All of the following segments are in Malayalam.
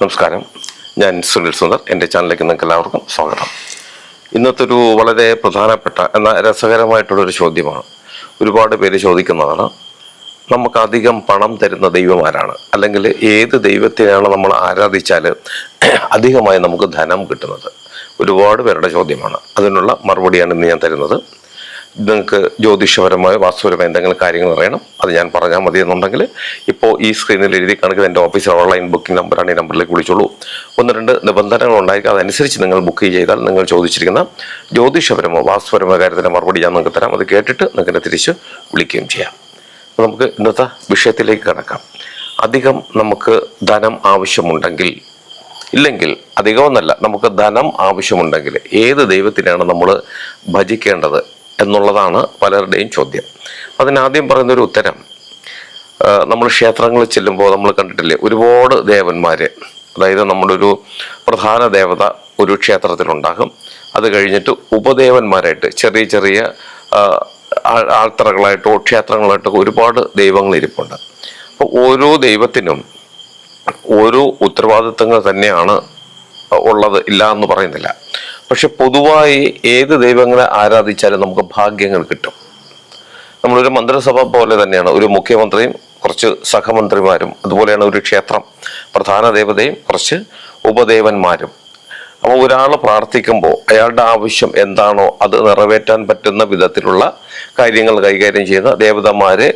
നമസ്കാരം. ഞാൻ സുനിൽ സുന്ദർ. എന്റെ ചാനലിലേക്ക് നിങ്ങൾക്ക് എല്ലാവർക്കും സ്വാഗതം. ഇന്നത്തെ ഒരു വളരെ പ്രധാനപ്പെട്ട എന്നാൽ രസകരമായിട്ടുള്ളൊരു ചോദ്യമാണ്. ഒരുപാട് പേര് ചോദിക്കുന്നതാണ് നമുക്ക് അധികം പണം തരുന്ന ദൈവമാരാണ്? അല്ലെങ്കിൽ ഏത് ദൈവത്തെയാണ് നമ്മൾ ആരാധിച്ചാൽ അധികമായി നമുക്ക് ധനം കിട്ടുന്നത്? ഒരുപാട് പേരുടെ ചോദ്യമാണ്. അതിനുള്ള മറുപടിയാണ് ഇന്ന് ഞാൻ തരുന്നത്. നിങ്ങൾക്ക് ജ്യോതിഷപരമായ വാസ്തുപരമായ എന്തെങ്കിലും കാര്യങ്ങൾ അറിയണം അത് ഞാൻ പറഞ്ഞാൽ മതി എന്നുണ്ടെങ്കിൽ ഇപ്പോൾ ഈ സ്ക്രീനിൽ എഴുതി കാണിക്കുന്ന എന്റെ ഓഫീസിൽ ഓൺലൈൻ ബുക്കിംഗ് നമ്പറാണ് ഈ നമ്പറിലേക്ക് വിളിച്ചോളൂ. ഒന്ന് രണ്ട് നിബന്ധനകൾ ഉണ്ടായിരിക്കും അതനുസരിച്ച് നിങ്ങൾ ബുക്ക് ചെയ്താൽ നിങ്ങൾ ചോദിച്ചിരിക്കുന്ന ജ്യോതിഷപരമോ വാസ്തുപരമോ കാര്യത്തിന്റെ മറുപടി ഞാൻ നിങ്ങൾക്ക് തരാം. അത് കേട്ടിട്ട് നിങ്ങൾക്ക് തിരിച്ച് വിളിക്കുകയും ചെയ്യാം. അപ്പോൾ നമുക്ക് ഇന്നത്തെ വിഷയത്തിലേക്ക് കടക്കാം. അധികം നമുക്ക് ധനം ആവശ്യമുണ്ടെങ്കിൽ ഇല്ലെങ്കിൽ അധികമൊന്നല്ല നമുക്ക് ധനം ആവശ്യമുണ്ടെങ്കിൽ ഏത് ദൈവത്തിനാണ് നമ്മൾ ഭജിക്കേണ്ടത്? എന്നുള്ളതാണ് പലരുടെയും ചോദ്യം. അതിനാദ്യം പറയുന്നൊരു ഉത്തരം. നമ്മൾ ക്ഷേത്രങ്ങളിൽ ചെല്ലുമ്പോൾ നമ്മൾ കണ്ടിട്ടില്ലേ ഒരുപാട് ദേവന്മാര് അതായത് നമ്മുടെ ഒരു പ്രധാന ദേവത ഒരു ക്ഷേത്രത്തിലുണ്ടാകും. അത് കഴിഞ്ഞിട്ട് ഉപദേവന്മാരായിട്ട് ചെറിയ ചെറിയ ആൾത്തറകളായിട്ടോ ക്ഷേത്രങ്ങളായിട്ടോ ഒരുപാട് ദൈവങ്ങൾ ഇരിപ്പുണ്ട്. അപ്പോൾ ഓരോ ദൈവത്തിനും ഓരോ ഉത്തരവാദിത്തങ്ങൾ തന്നെയാണ് ഉള്ളത് ഇല്ല എന്ന് പറയുന്നില്ല. പക്ഷെ പൊതുവായി ഏത് ദൈവങ്ങളെ ആരാധിച്ചാലും നമുക്ക് ഭാഗ്യങ്ങൾ കിട്ടും. നമ്മളൊരു മന്ത്രിസഭ പോലെ തന്നെയാണ്. ഒരു മുഖ്യമന്ത്രിയും കുറച്ച് സഹമന്ത്രിമാരും അതുപോലെയാണ് ഒരു ക്ഷേത്രം പ്രധാന ദേവതയും കുറച്ച് ഉപദേവന്മാരും. അപ്പോൾ ഒരാൾ പ്രാർത്ഥിക്കുമ്പോൾ അയാളുടെ ആവശ്യം എന്താണോ അത് നിറവേറ്റാൻ പറ്റുന്ന വിധത്തിലുള്ള കാര്യങ്ങൾ കൈകാര്യം ചെയ്യുന്ന ദേവതമാരെ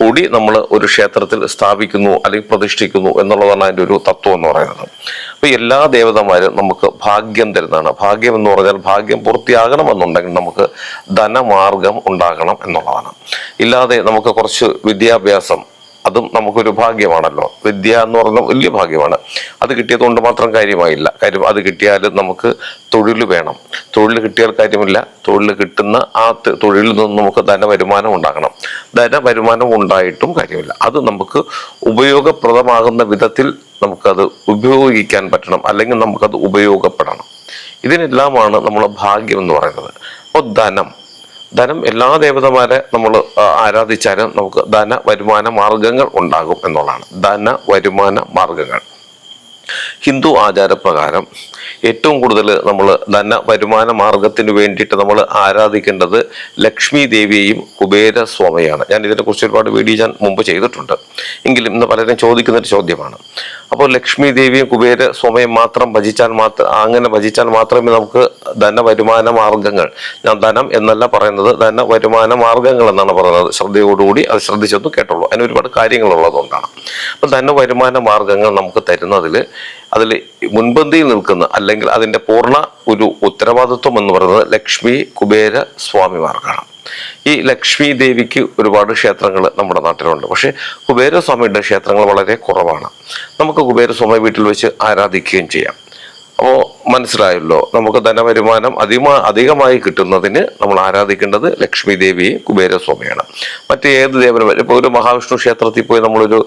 കൂടി നമ്മൾ ഒരു ക്ഷേത്രത്തിൽ സ്ഥാപിക്കുന്നു അല്ലെങ്കിൽ പ്രതിഷ്ഠിക്കുന്നു എന്നുള്ളതാണ് അതിന്റെ ഒരു തത്വം എന്ന് പറയുന്നത്. അപ്പോൾ എല്ലാ ദേവതമാരും നമുക്ക് ഭാഗ്യം തരുന്നതാണ്. ഭാഗ്യം എന്ന് പറഞ്ഞാൽ ഭാഗ്യം പൂർത്തിയാകണം പൂർത്തിയാകണമെന്നുണ്ടെങ്കിൽ നമുക്ക് ധനമാർഗം ഉണ്ടാകണം എന്നുള്ളതാണ്. ഇല്ലാതെ നമുക്ക് കുറച്ച് വിദ്യാഭ്യാസം അതും നമുക്കൊരു ഭാഗ്യമാണല്ലോ. വിദ്യ എന്ന് പറഞ്ഞ വലിയ ഭാഗ്യമാണ്. അത് കിട്ടിയത് കൊണ്ട് മാത്രം കാര്യമായില്ല. കാര്യം അത് കിട്ടിയാൽ നമുക്ക് തൊഴിൽ വേണം. തൊഴിൽ കിട്ടിയാൽ കാര്യമില്ല. തൊഴിൽ കിട്ടുന്ന ആ തൊഴിലിൽ നിന്ന് നമുക്ക് ധനവരുമാനം ഉണ്ടാകണം. ധനവരുമാനം ഉണ്ടായിട്ടും കാര്യമില്ല. അത് നമുക്ക് ഉപയോഗപ്രദമാകുന്ന വിധത്തിൽ നമുക്കത് ഉപയോഗിക്കാൻ പറ്റണം. അല്ലെങ്കിൽ നമുക്കത് ഉപയോഗപ്പെടണം. ഇതിനെല്ലാമാണ് നമ്മൾ ഭാഗ്യം എന്ന് പറയുന്നത്. അപ്പോൾ ധനം. ധനം എല്ലാ ദേവതമാരെ നമ്മൾ ആരാധിച്ചാലും നമുക്ക് ധന വരുമാന മാർഗങ്ങൾ ഉണ്ടാകും എന്നുള്ളതാണ്. ധന വരുമാന മാർഗങ്ങൾ. ഹിന്ദു ആചാരപ്രകാരം ഏറ്റവും കൂടുതൽ നമ്മൾ ധന വരുമാന മാർഗത്തിന് വേണ്ടിയിട്ട് നമ്മൾ ആരാധിക്കേണ്ടത് ലക്ഷ്മി ദേവിയെയും കുബേര സ്വാമിയാണ്. ഞാൻ ഇതിനെക്കുറിച്ച് ഒരുപാട് വീഡിയോ ഞാൻ മുമ്പ് ചെയ്തിട്ടുണ്ട്. എങ്കിലും ഇന്ന് പലരും ചോദിക്കുന്ന ഒരു ചോദ്യമാണ്. അപ്പോൾ ലക്ഷ്മി ദേവിയും കുബേര സ്വാമിയും മാത്രം ഭജിച്ചാൽ മാത്രം അങ്ങനെ ഭജിച്ചാൽ മാത്രമേ നമുക്ക് ധന വരുമാന മാർഗങ്ങൾ ഞാൻ ധനം എന്നല്ല പറയുന്നത് ധന വരുമാന മാർഗങ്ങൾ എന്നാണ് പറയുന്നത്. ശ്രദ്ധയോടുകൂടി അത് ശ്രദ്ധിച്ചൊന്നും കേട്ടുള്ളൂ അതിന് ഒരുപാട് കാര്യങ്ങളുള്ളതുകൊണ്ടാണ്. അപ്പം ധന വരുമാന മാർഗങ്ങൾ നമുക്ക് തരുന്നതിൽ അതിൽ മുൻപന്തിയിൽ നിൽക്കുന്ന അല്ലെങ്കിൽ അതിന്റെ പൂർണ ഒരു ഉത്തരവാദിത്വം എന്ന് പറയുന്നത് ലക്ഷ്മി കുബേര സ്വാമിമാർക്കാണ് ഈ ലക്ഷ്മി ദേവിക്ക് ഒരുപാട് ക്ഷേത്രങ്ങൾ നമ്മുടെ നാട്ടിലുണ്ട്. പക്ഷേ കുബേരസ്വാമിയുടെ ക്ഷേത്രങ്ങൾ വളരെ കുറവാണ്. നമുക്ക് കുബേരസ്വാമി വീട്ടിൽ വെച്ച് ആരാധിക്കുകയും ചെയ്യാം. അപ്പോൾ മനസ്സിലായല്ലോ നമുക്ക് ധനവരുമാനം അധികമാ അധികമായി കിട്ടുന്നതിന് നമ്മൾ ആരാധിക്കേണ്ടത് ലക്ഷ്മി ദേവിയെ കുബേരസ്വാമിയാണ്. മറ്റേത് ദേവനും ഇപ്പോൾ ഒരു മഹാവിഷ്ണു ക്ഷേത്രത്തിൽ പോയി നമ്മളൊരു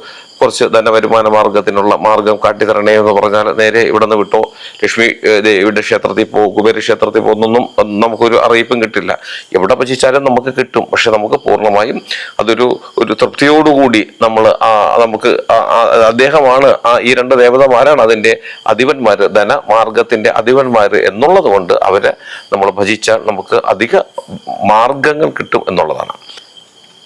കുറച്ച് ധനവരുമാന മാർഗത്തിനുള്ള മാർഗം കാട്ടിത്തരണേ എന്ന് പറഞ്ഞാൽ നേരെ ഇവിടെ നിന്ന് വിട്ടോ. ലക്ഷ്മി ദേവിയുടെ ക്ഷേത്രത്തിൽ പോ കുബേര ക്ഷേത്രത്തിൽ പോകുന്നൊന്നും നമുക്കൊരു അറിയിപ്പും കിട്ടില്ല. എവിടെ ഭജിച്ചാലും നമുക്ക് കിട്ടും. പക്ഷെ നമുക്ക് പൂർണമായും അതൊരു ഒരു തൃപ്തിയോടുകൂടി നമ്മൾ ആ നമുക്ക് അദ്ദേഹമാണ് ആ ഈ രണ്ട് ദേവതമാരാണ് അതിന്റെ അധിപന്മാർ ധന മാർഗത്തിന്റെ അധിപന്മാർ എന്നുള്ളത് കൊണ്ട് അവരെ നമ്മൾ ഭജിച്ചാൽ നമുക്ക് അധിക മാർഗങ്ങൾ കിട്ടും എന്നുള്ളതാണ്.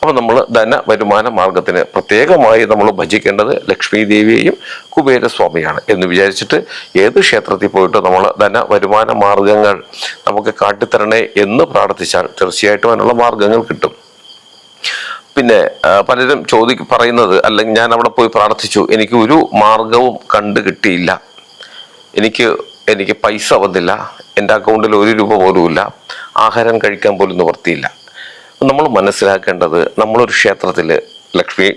അപ്പോൾ നമ്മൾ ധന വരുമാന മാർഗത്തിന് പ്രത്യേകമായി നമ്മൾ ഭജിക്കേണ്ടത് ലക്ഷ്മി ദേവിയെയും കുബേരസ്വാമിയാണ് എന്ന് വിചാരിച്ചിട്ട് ഏത് ക്ഷേത്രത്തിൽ പോയിട്ട് നമ്മൾ ധന വരുമാന മാർഗങ്ങൾ നമുക്ക് കാട്ടിത്തരണേ എന്ന് പ്രാർത്ഥിച്ചാൽ തീർച്ചയായിട്ടും അതിനുള്ള മാർഗങ്ങൾ കിട്ടും. പിന്നെ പലരും ചോദി പറയുന്നത് അല്ലെങ്കിൽ ഞാൻ അവിടെ പോയി പ്രാർത്ഥിച്ചു എനിക്ക് ഒരു മാർഗവും കണ്ടു കിട്ടിയില്ല. എനിക്ക് എനിക്ക് പൈസ വന്നില്ല എന്റെ അക്കൗണ്ടിൽ ഒരു രൂപ പോലുമില്ല ആഹാരം കഴിക്കാൻ പോലും നിവർത്തിയില്ല നമ്മൾ മനസ്സിലാക്കേണ്ടത് നമ്മളൊരു ക്ഷേത്രത്തിൽ ലക്ഷ്മി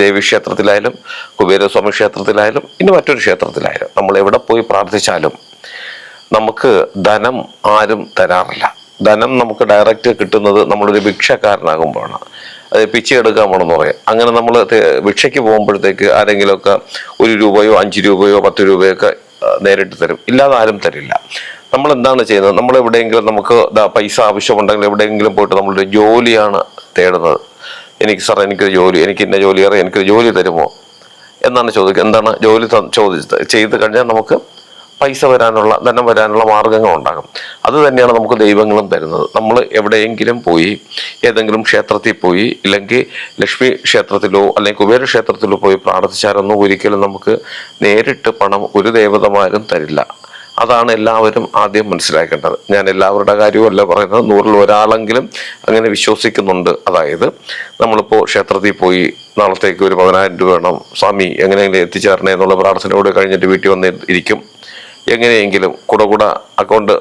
ദേവി ക്ഷേത്രത്തിലായാലും കുബേരസ്വാമി ക്ഷേത്രത്തിലായാലും ഇനി മറ്റൊരു ക്ഷേത്രത്തിലായാലും നമ്മൾ എവിടെ പോയി പ്രാർത്ഥിച്ചാലും നമുക്ക് ധനം ആരും തരാറില്ല. ധനം നമുക്ക് ഡയറക്റ്റ് കിട്ടുന്നത് നമ്മളൊരു ഭിക്ഷക്കാരനാകുമ്പോഴാണ്. അത് പിച്ച എടുക്കാൻ പോണെന്ന് പറയാം. അങ്ങനെ നമ്മൾ ഭിക്ഷയ്ക്ക് പോകുമ്പോഴത്തേക്ക് ആരെങ്കിലുമൊക്കെ ഒരു രൂപയോ അഞ്ച് രൂപയോ പത്ത് രൂപയോ ഒക്കെ നേരിട്ട് തരും. ഇല്ലാതെ ആരും തരില്ല. നമ്മൾ എന്താണ് ചെയ്യുന്നത്? നമ്മൾ എവിടെയെങ്കിലും നമുക്ക് പൈസ ആവശ്യമുണ്ടെങ്കിൽ എവിടെയെങ്കിലും പോയിട്ട് നമ്മളൊരു ജോലിയാണ് തേടുന്നത്. എനിക്ക് സാർ എനിക്കൊരു ജോലി എനിക്ക് ഇന്ന ജോലി അറിയാം എനിക്കൊരു ജോലി തരുമോ? എന്നാണ് ചോദിക്കുക. എന്താണ് ജോലി ചോദിച്ചത്? ചെയ്ത് കഴിഞ്ഞാൽ നമുക്ക് പൈസ വരാനുള്ള ധനം വരാനുള്ള മാർഗങ്ങൾ ഉണ്ടാകും. അത് തന്നെയാണ് നമുക്ക് ദൈവങ്ങളും തരുന്നത്. നമ്മൾ എവിടെയെങ്കിലും പോയി ഏതെങ്കിലും ക്ഷേത്രത്തിൽ പോയി ഇല്ലെങ്കിൽ ലക്ഷ്മി ക്ഷേത്രത്തിലോ അല്ലെങ്കിൽ കുബേര ക്ഷേത്രത്തിലോ പോയി പ്രാർത്ഥിച്ചാലൊന്നും ഒരിക്കലും നമുക്ക് നേരിട്ട് പണം ഒരു ദേവതമാരും തരില്ല. അതാണ് എല്ലാവരും ആദ്യം മനസ്സിലാക്കേണ്ടത്. ഞാൻ എല്ലാവരുടെ കാര്യമല്ല പറയുന്നത്. നൂറിൽ ഒരാളെങ്കിലും അങ്ങനെ വിശ്വസിക്കുന്നുണ്ട്. അതായത് നമ്മളിപ്പോൾ ക്ഷേത്രത്തിൽ പോയി നാളത്തേക്ക് ഒരു പതിനായിരം രൂപ വേണം. സ്വാമി എങ്ങനെയെങ്കിലും എത്തിച്ചേരണേ എന്നുള്ള പ്രാർത്ഥനയോട് കഴിഞ്ഞിട്ട് വീട്ടിൽ വന്ന് ഇരിക്കും. എങ്ങനെയെങ്കിലും കൂടെ കൂടെ അക്കൗണ്ട്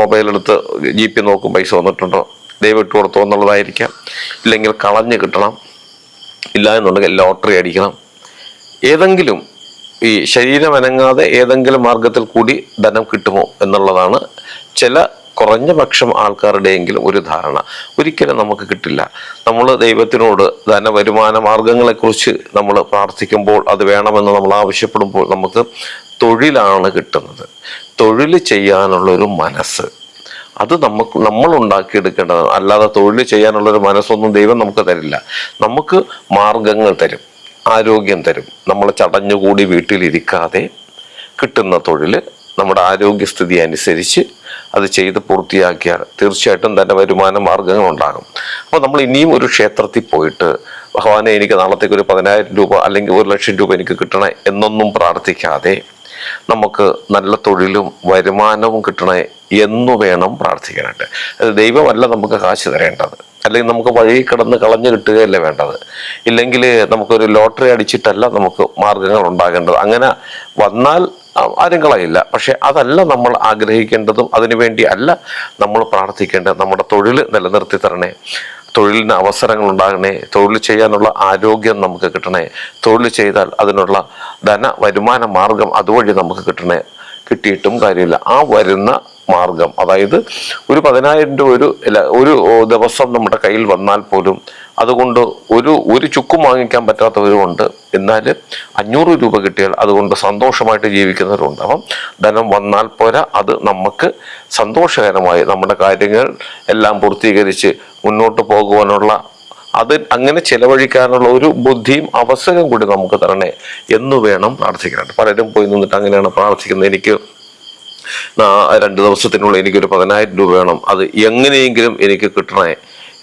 മൊബൈൽ എടുത്ത് ജി പി നോക്കും പൈസ വന്നിട്ടുണ്ടോ? ദൈവം ഇട്ട് കൊടുത്തോ എന്നുള്ളതായിരിക്കാം. ഇല്ലെങ്കിൽ കളഞ്ഞ് കിട്ടണം. ഇല്ല എന്നുണ്ടെങ്കിൽ ലോട്ടറി അടിക്കണം. ഏതെങ്കിലും ഈ ശരീരം അനങ്ങാതെ ഏതെങ്കിലും മാർഗത്തിൽ കൂടി ധനം കിട്ടുമോ എന്നുള്ളതാണ് ചില കുറഞ്ഞ പക്ഷം ആൾക്കാരുടെയെങ്കിലും ഒരു ധാരണ. ഒരിക്കലും നമുക്ക് കിട്ടില്ല. നമ്മൾ ദൈവത്തിനോട് ധന വരുമാന മാർഗങ്ങളെക്കുറിച്ച് നമ്മൾ പ്രാർത്ഥിക്കുമ്പോൾ അത് വേണമെന്ന് നമ്മൾ ആവശ്യപ്പെടുമ്പോൾ നമുക്ക് തൊഴിലാണ് കിട്ടുന്നത്. തൊഴിൽ ചെയ്യാനുള്ളൊരു മനസ്സ്. അത് നമുക്ക് നമ്മൾ ഉണ്ടാക്കിയെടുക്കേണ്ടതാണ് അല്ലാതെ തൊഴിൽ ചെയ്യാനുള്ളൊരു മനസ്സൊന്നും ദൈവം നമുക്ക് തരില്ല. നമുക്ക് മാർഗങ്ങൾ തരും. ആരോഗ്യം തരും. നമ്മൾ ചടഞ്ഞുകൂടി വീട്ടിലിരിക്കാതെ കിട്ടുന്ന തൊഴിൽ നമ്മുടെ ആരോഗ്യസ്ഥിതി അനുസരിച്ച് അത് ചെയ്ത് പൂർത്തിയാക്കിയാൽ തീർച്ചയായിട്ടും തന്നെ വരുമാന മാർഗങ്ങൾ ഉണ്ടാകും. അപ്പോൾ നമ്മൾ ഇനിയും ഒരു ക്ഷേത്രത്തിൽ പോയിട്ട് ഭഗവാനെ എനിക്ക് നാളത്തേക്ക് ഒരു പതിനായിരം രൂപ അല്ലെങ്കിൽ ഒരു ലക്ഷം രൂപ എനിക്ക് കിട്ടണേ എന്നൊന്നും പ്രാർത്ഥിക്കാതെ നമുക്ക് നല്ല തൊഴിലും വരുമാനവും കിട്ടണേ എന്ന് വേണം പ്രാർത്ഥിക്കാനായിട്ട്. ദൈവമല്ല നമുക്ക് കാശ് തരേണ്ടത്. അല്ലെങ്കിൽ നമുക്ക് വഴി കിടന്ന് കളഞ്ഞു കിട്ടുകയല്ലേ വേണ്ടത്. ഇല്ലെങ്കിൽ നമുക്കൊരു ലോട്ടറി അടിച്ചിട്ടല്ല നമുക്ക് മാർഗങ്ങൾ ഉണ്ടാകേണ്ടത്. അങ്ങനെ വന്നാൽ ആരും കളയില്ല പക്ഷെ അതല്ല നമ്മൾ ആഗ്രഹിക്കേണ്ടതും അതിനുവേണ്ടി അല്ല നമ്മൾ പ്രാർത്ഥിക്കേണ്ടത്. നമ്മുടെ തൊഴിൽ നിലനിർത്തി തരണേ. തൊഴിലിന് അവസരങ്ങൾ ഉണ്ടാകണേ തൊഴിൽ ചെയ്യാനുള്ള ആരോഗ്യം നമുക്ക് കിട്ടണേ തൊഴിൽ ചെയ്താൽ അതിനുള്ള ധന വരുമാന മാർഗം അതുവഴി നമുക്ക് കിട്ടണേ. കിട്ടിയിട്ടും കാര്യമില്ല. ആ വരുന്ന മാർഗം അതായത് ഒരു പതിനായിരം രൂപ ഒരു ഒരു ദിവസം നമ്മുടെ കയ്യിൽ വന്നാൽ പോലും അതുകൊണ്ട് ഒരു ഒരു ചുക്കും വാങ്ങിക്കാൻ പറ്റാത്തവരുമുണ്ട്. എന്നാൽ അഞ്ഞൂറ് രൂപ കിട്ടിയാൽ അതുകൊണ്ട് സന്തോഷമായിട്ട് ജീവിക്കുന്നവരുണ്ട്. അപ്പം ധനം വന്നാൽ പോരാ അത് നമുക്ക് സന്തോഷകരമായി നമ്മുടെ കാര്യങ്ങൾ എല്ലാം പൂർത്തീകരിച്ച് മുന്നോട്ട് പോകുവാനുള്ള അത് അങ്ങനെ ചെലവഴിക്കാനുള്ള ഒരു ബുദ്ധിയും അവസരം കൂടി നമുക്ക് തരണേ എന്ന് വേണം പ്രാർത്ഥിക്കാനായിട്ട്. പലരും പോയി നിന്നിട്ട് അങ്ങനെയാണ് പ്രാർത്ഥിക്കുന്നത്. എനിക്ക് രണ്ട് ദിവസത്തിനുള്ളിൽ എനിക്കൊരു പതിനായിരം രൂപ വേണം. അത് എങ്ങനെയെങ്കിലും എനിക്ക് കിട്ടണേ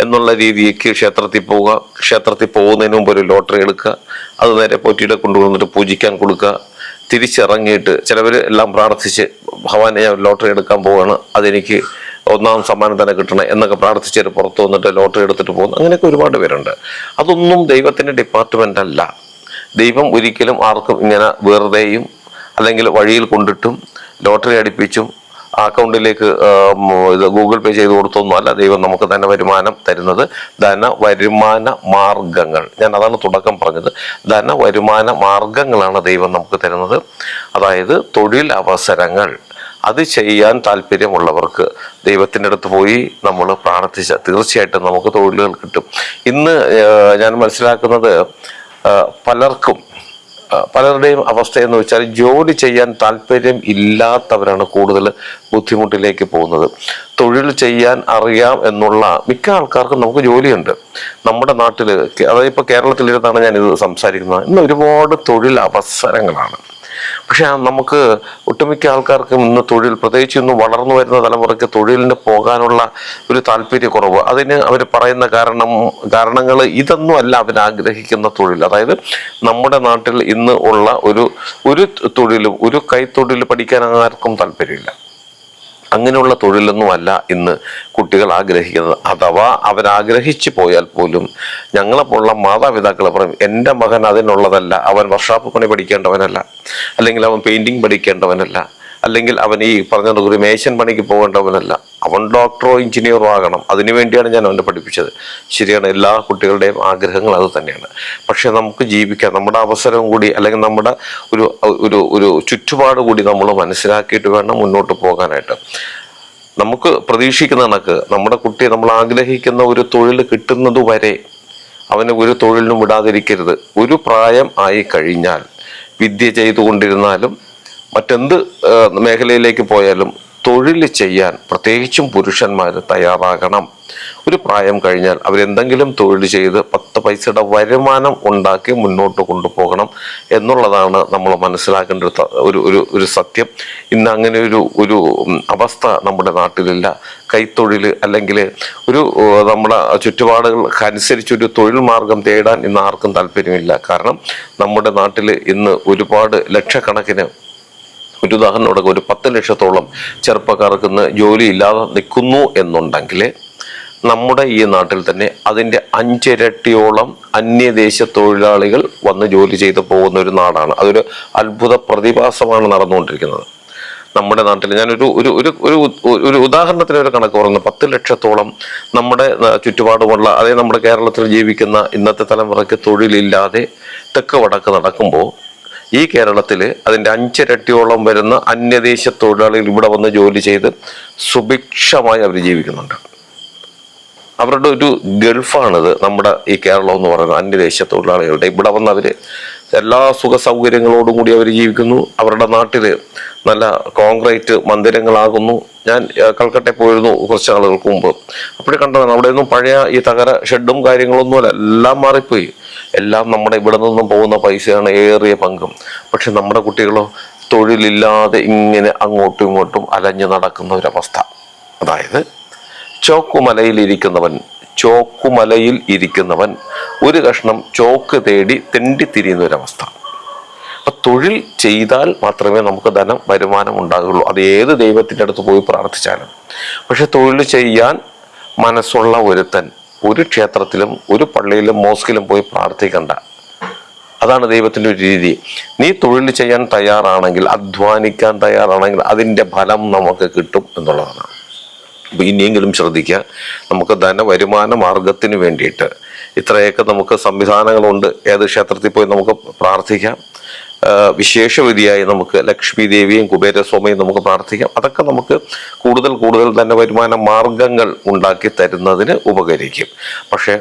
എന്നുള്ള രീതിക്ക് ക്ഷേത്രത്തിൽ പോവുക. ക്ഷേത്രത്തിൽ പോകുന്നതിന് മുമ്പ് ഒരു ലോട്ടറി എടുക്കുക. അത് നേരെ പോറ്റിയുടെ കൊണ്ടുവന്നിട്ട് പൂജിക്കാൻ കൊടുക്കുക. തിരിച്ചിറങ്ങിയിട്ട് ചിലവർ എല്ലാം പ്രാർത്ഥിച്ച് ഭഗവാനെ ഞാൻ ലോട്ടറി എടുക്കാൻ പോവുകയാണ് അതെനിക്ക് ഒന്നാം സമ്മാനം തന്നെ കിട്ടണം എന്നൊക്കെ പ്രാർത്ഥിച്ചിട്ട് പുറത്ത് വന്നിട്ട് ലോട്ടറി എടുത്തിട്ട് പോകുന്നു. അങ്ങനെയൊക്കെ ഒരുപാട് പേരുണ്ട്. അതൊന്നും ദൈവത്തിന്റെ ഡിപ്പാർട്ട്മെന്റ് അല്ല. ദൈവം ഒരിക്കലും ആർക്കും ഇങ്ങനെ വെറുതെയും അല്ലെങ്കിൽ വഴിയിൽ കൊണ്ടിട്ടും ലോട്ടറി അടിപ്പിച്ചും അക്കൗണ്ടിലേക്ക് ഇത് ഗൂഗിൾ പേ ചെയ്ത് കൊടുത്തൊന്നും അല്ല ദൈവം നമുക്ക് തന്നെ വരുമാനം തരുന്നത്. ധന വരുമാന മാർഗങ്ങൾ. ഞാൻ അതാണ് തുടക്കം പറഞ്ഞത്. ധന വരുമാന മാർഗങ്ങളാണ് ദൈവം നമുക്ക് തരുന്നത്. അതായത് തൊഴിൽ അവസരങ്ങൾ അത് ചെയ്യാൻ താല്പര്യമുള്ളവർക്ക് ദൈവത്തിന്റെ അടുത്ത് പോയി നമ്മൾ പ്രാർത്ഥിച്ച തീർച്ചയായിട്ടും നമുക്ക് തൊഴിലുകൾ കിട്ടും. ഇന്ന് ഞാൻ മനസ്സിലാക്കുന്നത് പലർക്കും പലരുടെയും അവസ്ഥ എന്ന് വെച്ചാൽ ജോലി ചെയ്യാൻ താല്പര്യം ഇല്ലാത്തവരാണ് കൂടുതൽ ബുദ്ധിമുട്ടിലേക്ക് പോകുന്നത്. തൊഴിൽ ചെയ്യാൻ അറിയാം എന്നുള്ള മിക്ക ആൾക്കാർക്കും നമുക്ക് ജോലിയുണ്ട്. നമ്മുടെ നാട്ടിൽ അതായത് ഇപ്പോൾ കേരളത്തിലിരുന്നാണ് ഞാനിത് സംസാരിക്കുന്നത്. ഇന്ന് ഒരുപാട് തൊഴിൽ അവസരങ്ങളാണ് പക്ഷെ നമുക്ക് ഒട്ടുമിക്ക ആൾക്കാർക്കും ഇന്ന് തൊഴിൽ പ്രത്യേകിച്ച് ഇന്ന് വളർന്നു വരുന്ന തലമുറയ്ക്ക് തൊഴിലിന് പോകാനുള്ള ഒരു താല്പര്യക്കുറവ്. അതിന് അവർ പറയുന്ന കാരണം കാരണങ്ങൾ ഇതൊന്നും അല്ല അവർ ആഗ്രഹിക്കുന്ന തൊഴിൽ. അതായത് നമ്മുടെ നാട്ടിൽ ഇന്ന് ഉള്ള ഒരു ഒരു തൊഴിലും ഒരു കൈത്തൊഴിൽ പഠിക്കാൻ ആർക്കും താല്പര്യമില്ല. അങ്ങനെയുള്ള തൊഴിലൊന്നുമല്ല ഇന്ന് കുട്ടികൾ ആഗ്രഹിക്കുന്നത്. അഥവാ അവരാഗ്രഹിച്ചു പോയാൽ പോലും ഞങ്ങളെപ്പോലുള്ള മാതാപിതാക്കൾ പറയും എന്റെ മകൻ അതിനുള്ളതല്ല. അവൻ വർഷാപ്പ് പണി പഠിക്കേണ്ടവനല്ല. അല്ലെങ്കിൽ അവൻ പെയിന്റിങ് പഠിക്കേണ്ടവനല്ല. അല്ലെങ്കിൽ അവൻ ഈ പറഞ്ഞ ഒരു മേശൻ പണിക്ക് പോകേണ്ടവനല്ല. അവൻ ഡോക്ടറോ എഞ്ചിനീയറോ ആകണം. അതിനു വേണ്ടിയാണ് ഞാൻ അവനെ പഠിപ്പിച്ചത്. ശരിയാണ് എല്ലാ കുട്ടികളുടെയും ആഗ്രഹങ്ങൾ അത് തന്നെയാണ്. പക്ഷെ നമുക്ക് ജീവിക്കാൻ നമ്മുടെ അവസരം കൂടി അല്ലെങ്കിൽ നമ്മുടെ ഒരു ഒരു ഒരു ചുറ്റുപാട് കൂടി നമ്മൾ മനസ്സിലാക്കിയിട്ട് വേണം മുന്നോട്ട് പോകാനായിട്ട്. നമുക്ക് പ്രതീക്ഷിക്കുന്ന കണക്ക് നമ്മുടെ കുട്ടി നമ്മൾ ആഗ്രഹിക്കുന്ന ഒരു തൊഴിൽ കിട്ടുന്നത് വരെ അവന് ഒരു തൊഴിലിനും വിടാതിരിക്കരുത്. ഒരു പ്രായം ആയി കഴിഞ്ഞാൽ വിദ്യ ചെയ്തുകൊണ്ടിരുന്നാലും മറ്റെന്ത് മേഖലയിലേക്ക് പോയാലും തൊഴിൽ ചെയ്യാൻ പ്രത്യേകിച്ചും പുരുഷന്മാർ തയ്യാറാകണം. ഒരു പ്രായം കഴിഞ്ഞാൽ അവരെന്തെങ്കിലും തൊഴിൽ ചെയ്ത് പത്ത് പൈസയുടെ വരുമാനം ഉണ്ടാക്കി മുന്നോട്ട് കൊണ്ടുപോകണം എന്നുള്ളതാണ് നമ്മൾ മനസ്സിലാക്കേണ്ട ഒരു ഒരു ഒരു സത്യം. ഇന്ന് അങ്ങനെ ഒരു ഒരു അവസ്ഥ നമ്മുടെ നാട്ടിലില്ല. കൈത്തൊഴിൽ അല്ലെങ്കിൽ ഒരു നമ്മുടെ ചുറ്റുപാടുകൾക്ക് അനുസരിച്ചൊരു തൊഴിൽ മാർഗം തേടാൻ ഇന്ന് ആർക്കും താല്പര്യമില്ല. കാരണം നമ്മുടെ നാട്ടിൽ ഇന്ന് ഒരുപാട് ലക്ഷക്കണക്കിന് ഒരു ഉദാഹരണം കൊടുക്കുക ഒരു പത്ത് ലക്ഷത്തോളം ചെറുപ്പക്കാർക്ക് ഇന്ന് ജോലി ഇല്ലാതെ നിൽക്കുന്നു എന്നുണ്ടെങ്കിൽ നമ്മുടെ ഈ നാട്ടിൽ തന്നെ അതിന്റെ അഞ്ചിരട്ടിയോളം അന്യദേശ തൊഴിലാളികൾ വന്ന് ജോലി ചെയ്ത് പോകുന്ന ഒരു നാടാണ്. അതൊരു അത്ഭുത പ്രതിഭാസമാണ് നടന്നുകൊണ്ടിരിക്കുന്നത്. നമ്മുടെ നാട്ടിൽ ഞാനൊരു ഒരു ഒരു ഒരു ഒരു ഉദാഹരണത്തിന് ഒരു കണക്ക് പറയുന്നു പത്ത് ലക്ഷത്തോളം നമ്മുടെ ചുറ്റുപാടുമുള്ള അതായത് നമ്മുടെ കേരളത്തിൽ ജീവിക്കുന്ന ഇന്നത്തെ തലമുറയ്ക്ക് തൊഴിലില്ലാതെ തെക്ക് വടക്ക് നടക്കുമ്പോൾ ഈ കേരളത്തിൽ അതിന്റെ അഞ്ചിരട്ടിയോളം വരുന്ന അന്യദേശ തൊഴിലാളികൾ ഇവിടെ വന്ന് ജോലി ചെയ്ത് സുഭിക്ഷമായി അവർ ജീവിക്കുന്നുണ്ട്. അവരുടെ ഒരു ഗൾഫാണിത് നമ്മുടെ ഈ കേരളം എന്ന് പറയുന്നത് അന്യദേശ തൊഴിലാളികളുടെ. ഇവിടെ വന്ന് അവർ എല്ലാ സുഖ സൗകര്യങ്ങളോടും കൂടി അവർ ജീവിക്കുന്നു. അവരുടെ നാട്ടിൽ നല്ല കോൺക്രീറ്റ് മന്ദിരങ്ങളാകുന്നു. ഞാൻ കൽക്കട്ടെ പോയിരുന്നു കുറച്ച് ആളുകൾക്ക് മുമ്പ്. അപ്പോഴേ കണ്ടതാണ് അവിടെയൊന്നും പഴയ ഈ തകര ഷെഡും കാര്യങ്ങളൊന്നുമല്ല. എല്ലാം മാറിപ്പോയി. എല്ലാം നമ്മുടെ ഇവിടെ നിന്നും പോകുന്ന പൈസയാണ് ഏറിയ പങ്കും. പക്ഷെ നമ്മുടെ കുട്ടികളോ തൊഴിലില്ലാതെ ഇങ്ങനെ അങ്ങോട്ടും ഇങ്ങോട്ടും അലഞ്ഞു നടക്കുന്ന ഒരവസ്ഥ. അതായത് ചോക്കുമലയിൽ ഇരിക്കുന്നവൻ ചോക്കുമലയിൽ ഇരിക്കുന്നവൻ ഒരു കഷ്ണം ചോക്ക് തേടി തെണ്ടിത്തിരിയുന്ന ഒരവസ്ഥ. അപ്പൊ തൊഴിൽ ചെയ്താൽ മാത്രമേ നമുക്ക് ധനം വരുമാനം ഉണ്ടാകുള്ളൂ. അത് ഏത് ദൈവത്തിന്റെ അടുത്ത് പോയി പ്രാർത്ഥിച്ചാലും. പക്ഷെ തൊഴിൽ ചെയ്യാൻ മനസ്സുള്ള ഒരുത്തൻ ഒരു ക്ഷേത്രത്തിലും ഒരു പള്ളിയിലും മോസ്കിലും പോയി പ്രാർത്ഥിക്കണ്ട. അതാണ് ദൈവത്തിന്റെ ഒരു രീതി. നീ തൊഴിൽ ചെയ്യാൻ തയ്യാറാണെങ്കിൽ അധ്വാനിക്കാൻ തയ്യാറാണെങ്കിൽ അതിന്റെ ഫലം നമുക്ക് കിട്ടും എന്നുള്ളതാണ്. അപ്പോൾ ഇനിയെങ്കിലും ശ്രദ്ധിക്കുക. നമുക്ക് ധനവരുമാന മാർഗത്തിന് വേണ്ടിയിട്ട് ഇത്രയൊക്കെ നമുക്ക് സംവിധാനങ്ങളുണ്ട്. ഏത് ക്ഷേത്രത്തിൽ പോയി നമുക്ക് പ്രാർത്ഥിക്കാം. വിശേഷവിധിയായി നമുക്ക് ലക്ഷ്മി ദേവിയും കുബേരസ്വാമിയും നമുക്ക് പ്രാർത്ഥിക്കാം. അതൊക്കെ നമുക്ക് കൂടുതൽ കൂടുതൽ തന്നെ വരുമാന മാർഗങ്ങൾ ഉണ്ടാക്കി തരുന്നതിന് ഉപകരിക്കും. പക്ഷേ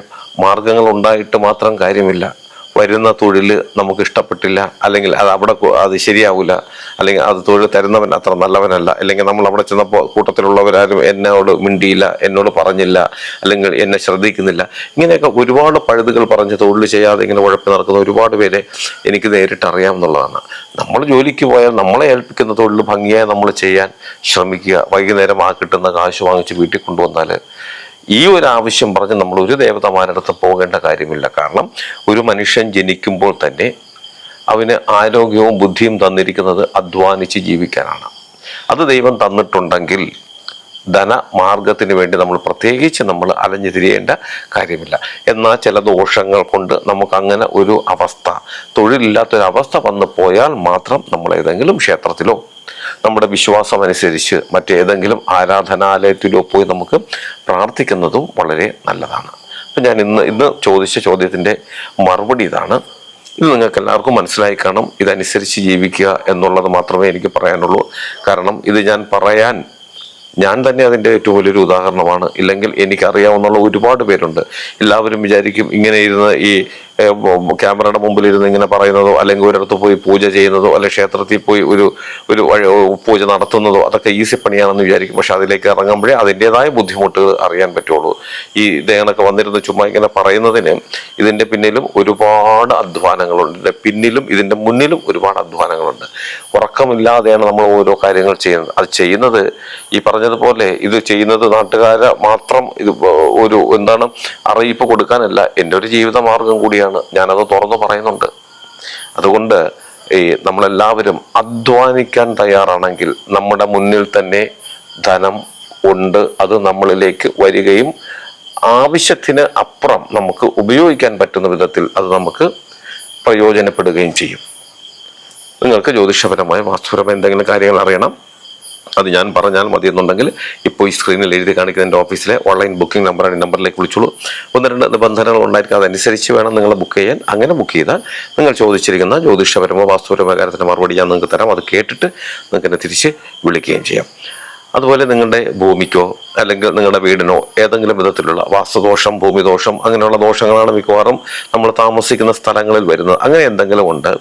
മാർഗങ്ങൾ ഉണ്ടായിട്ട് മാത്രം കാര്യമില്ല. വരുന്ന തൊഴിൽ നമുക്ക് ഇഷ്ടപ്പെട്ടില്ല. അല്ലെങ്കിൽ അത് അവിടെ അത് ശരിയാവില്ല അല്ലെങ്കിൽ അത് തൊഴിൽ തരുന്നവൻ അത്ര നല്ലവനല്ല. അല്ലെങ്കിൽ നമ്മൾ അവിടെ ചെന്നപ്പോൾ കൂട്ടത്തിലുള്ളവരാരും എന്നോട് മിണ്ടിയില്ല എന്നോട് പറഞ്ഞില്ല അല്ലെങ്കിൽ എന്നെ ശ്രദ്ധിക്കുന്നില്ല. ഇങ്ങനെയൊക്കെ ഒരുപാട് പഴുതുകൾ പറഞ്ഞ് തൊഴിൽ ചെയ്യാതെ ഇങ്ങനെ ഉഴപ്പി നടക്കുന്ന ഒരുപാട് പേരെ എനിക്ക് നേരിട്ട് അറിയാമെന്നുള്ളതാണ് നമ്മൾ ജോലിക്ക് പോയാൽ നമ്മളെ ഏൽപ്പിക്കുന്ന തൊഴിൽ ഭംഗിയായി നമ്മൾ ചെയ്യാൻ ശ്രമിക്കുക. വൈകുന്നേരം ആ കിട്ടുന്ന കാശ് വാങ്ങിച്ച് വീട്ടിൽ കൊണ്ടുവന്നാൽ ഈ ഒരു ആവശ്യം പറഞ്ഞ് നമ്മൾ ഒരു ദേവതമാരടുത്ത് പോകേണ്ട കാര്യമില്ല. കാരണം ഒരു മനുഷ്യൻ ജനിക്കുമ്പോൾ തന്നെ അവന് ആരോഗ്യവും ബുദ്ധിയും തന്നിരിക്കുന്നത് അധ്വാനിച്ച് ജീവിക്കാനാണ്. അത് ദൈവം തന്നിട്ടുണ്ടെങ്കിൽ ധനമാർഗത്തിന് വേണ്ടി നമ്മൾ പ്രത്യേകിച്ച് നമ്മൾ അലഞ്ഞു തിരിയേണ്ട കാര്യമില്ല. എന്നാൽ ചില ദോഷങ്ങൾ കൊണ്ട് നമുക്ക് അങ്ങനെ ഒരു അവസ്ഥ തൊഴിലില്ലാത്തൊരവസ്ഥ വന്നു പോയാൽ മാത്രം നമ്മൾ ഏതെങ്കിലും ക്ഷേത്രത്തിലോ നമ്മുടെ വിശ്വാസം അനുസരിച്ച് മറ്റേതെങ്കിലും ആരാധനാലയത്തിലോ പോയി നമുക്ക് പ്രാർത്ഥിക്കുന്നതും വളരെ നല്ലതാണ്. അപ്പം ഞാൻ ഇന്ന് ഇന്ന് ചോദിച്ച ചോദ്യത്തിന്റെ മറുപടി ഇതാണ്. ഇത് നിങ്ങൾക്ക് എല്ലാവർക്കും മനസ്സിലായി കാണും. ഇതനുസരിച്ച് ജീവിക്കുക എന്നുള്ളത് മാത്രമേ എനിക്ക് പറയാനുള്ളൂ. കാരണം ഇത് ഞാൻ പറയാൻ ഞാൻ തന്നെ അതിന്റെ ഏറ്റവും വലിയൊരു ഉദാഹരണമാണ്. ഇല്ലെങ്കിൽ എനിക്കറിയാവുന്ന ഒരുപാട് പേരുണ്ട്. എല്ലാവരും വിചാരിക്കും ഇങ്ങനെ ഇരുന്ന് ഈ ക്യാമറയുടെ മുമ്പിൽ ഇരുന്ന് ഇങ്ങനെ പറയുന്നതോ അല്ലെങ്കിൽ ഒരിടത്ത് പോയി പൂജ ചെയ്യുന്നതോ അല്ലെങ്കിൽ ക്ഷേത്രത്തിൽ പോയി ഒരു ഒരു പൂജ നടത്തുന്നതോ അതൊക്കെ ഈസി പണിയാണെന്ന് വിചാരിക്കും. പക്ഷെ അതിലേക്ക് ഇറങ്ങുമ്പോഴേ അതിന്റെതായ ബുദ്ധിമുട്ടുകൾ അറിയാൻ പറ്റുള്ളൂ. ഈ ഇതേണൊക്കെ വന്നിരുന്ന് ചുമ്മാ ഇങ്ങനെ പറയുന്നതിന് ഇതിന്റെ പിന്നിലും ഒരുപാട് അധ്വാനങ്ങളുണ്ട്. ഇതിന്റെ പിന്നിലും ഇതിന്റെ മുന്നിലും ഒരുപാട് അധ്വാനങ്ങളുണ്ട്. ഉറക്കമില്ലാതെയാണ് നമ്മൾ ഓരോ കാര്യങ്ങൾ ചെയ്യുന്നത്. അത് ചെയ്യുന്നത് ഈ പറഞ്ഞതുപോലെ ഇത് ചെയ്യുന്നത് നാട്ടുകാരെ മാത്രം ഇത് ഒരു എന്താണ് അറിയിപ്പ് കൊടുക്കാനല്ല എന്റെ ഒരു ജീവിത മാർഗം കൂടിയാണ്. ഞാനത് തുറന്നു പറയുന്നുണ്ട്. അതുകൊണ്ട് ഈ നമ്മളെല്ലാവരും അധ്വാനിക്കാൻ തയ്യാറാണെങ്കിൽ നമ്മുടെ മുന്നിൽ തന്നെ ധനം ഉണ്ട്. അത് നമ്മളിലേക്ക് വരികയും ആവശ്യത്തിന് അപ്പുറം നമുക്ക് ഉപയോഗിക്കാൻ പറ്റുന്ന വിധത്തിൽ അത് നമുക്ക് പ്രയോജനപ്പെടുകയും ചെയ്യും. നിങ്ങൾക്ക് ജ്യോതിഷപരമായ വാസ്തുപരമായ എന്തെങ്കിലും കാര്യങ്ങൾ അറിയണം? അത് ഞാൻ പറഞ്ഞാൽ മതി എന്നുണ്ടെങ്കിൽ ഇപ്പോൾ ഈ സ്ക്രീനിൽ എഴുതി കാണിക്കുന്ന എന്റെ ഓഫീസിലെ ഓൺലൈൻ ബുക്കിംഗ് നമ്പറാണ് ഈ നമ്പറിലേക്ക് വിളിച്ചോളൂ. ഒന്ന് രണ്ട് നിബന്ധനകൾ ഉണ്ടായിരിക്കും അതനുസരിച്ച് വേണം നിങ്ങൾ ബുക്ക് ചെയ്യാൻ. അങ്ങനെ ബുക്ക് ചെയ്താൽ നിങ്ങൾ ചോദിച്ചിരിക്കുന്ന ജ്യോതിഷപരമോ വാസ്തുപരമോ കാര്യത്തിന്റെ മറുപടി ഞാൻ നിങ്ങൾക്ക് തരാം. അത് കേട്ടിട്ട് നിങ്ങൾക്ക് എന്നെ തിരിച്ച് വിളിക്കുകയും ചെയ്യാം. അതുപോലെ നിങ്ങളുടെ ഭൂമിക്കോ അല്ലെങ്കിൽ നിങ്ങളുടെ വീടിനോ ഏതെങ്കിലും വിധത്തിലുള്ള വാസ്തുദോഷം ഭൂമിദോഷം അങ്ങനെയുള്ള ദോഷങ്ങളാണ് മിക്കവാറും നമ്മൾ താമസിക്കുന്ന സ്ഥലങ്ങളിൽ വരുന്നത്. അങ്ങനെ എന്തെങ്കിലും ഉണ്ട്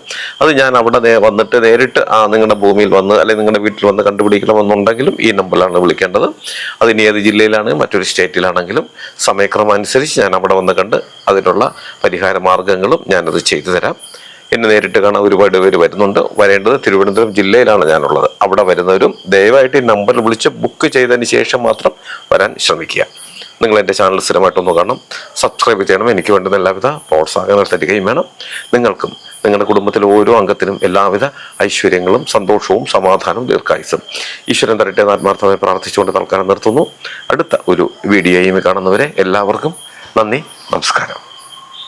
അത് ഞാൻ അവിടെ വന്നിട്ട് നേരിട്ട് ആ നിങ്ങളുടെ ഭൂമിയിൽ വന്ന് അല്ലെങ്കിൽ നിങ്ങളുടെ വീട്ടിൽ വന്ന് കണ്ടുപിടിക്കണമെന്നുണ്ടെങ്കിലും ഈ നമ്പറിലാണ് വിളിക്കേണ്ടത്. അത് ഇനി ഏത് ജില്ലയിലാണ് മറ്റൊരു സ്റ്റേറ്റിലാണെങ്കിലും സമയക്രമം അനുസരിച്ച് ഞാൻ അവിടെ വന്ന് കണ്ട് അതിനുള്ള പരിഹാര മാർഗങ്ങളും ഞാനത് ചെയ്തു തരാം. എന്നെ നേരിട്ട് കാണാൻ ഒരുപാട് പേര് വരുന്നുണ്ട്. വരേണ്ടത് തിരുവനന്തപുരം ജില്ലയിലാണ് ഞാനുള്ളത്. അവിടെ വരുന്നവരും ദയവായിട്ട് ഈ നമ്പറിൽ വിളിച്ച് ബുക്ക് ചെയ്തതിന് ശേഷം മാത്രം വരാൻ ശ്രമിക്കുക. നിങ്ങൾ എന്റെ ചാനൽ സ്ഥിരമായിട്ടൊന്ന് കാണണം. സബ്സ്ക്രൈബ് ചെയ്യണം. എനിക്ക് വേണ്ടുന്ന എല്ലാവിധ പ്രോത്സാഹനങ്ങൾ തരികയും വേണം. നിങ്ങൾക്കും നിങ്ങളുടെ കുടുംബത്തിലെ ഓരോ അംഗത്തിനും എല്ലാവിധ ഐശ്വര്യങ്ങളും സന്തോഷവും സമാധാനവും ദീർഘായുസും ഈശ്വരൻ തരട്ടെ ആത്മാർത്ഥമായി പ്രാർത്ഥിച്ചുകൊണ്ട് തൽക്കാലം നിർത്തുന്നു. അടുത്ത ഒരു വീഡിയോയും കാണുന്നവരെ എല്ലാവർക്കും നന്ദി നമസ്കാരം.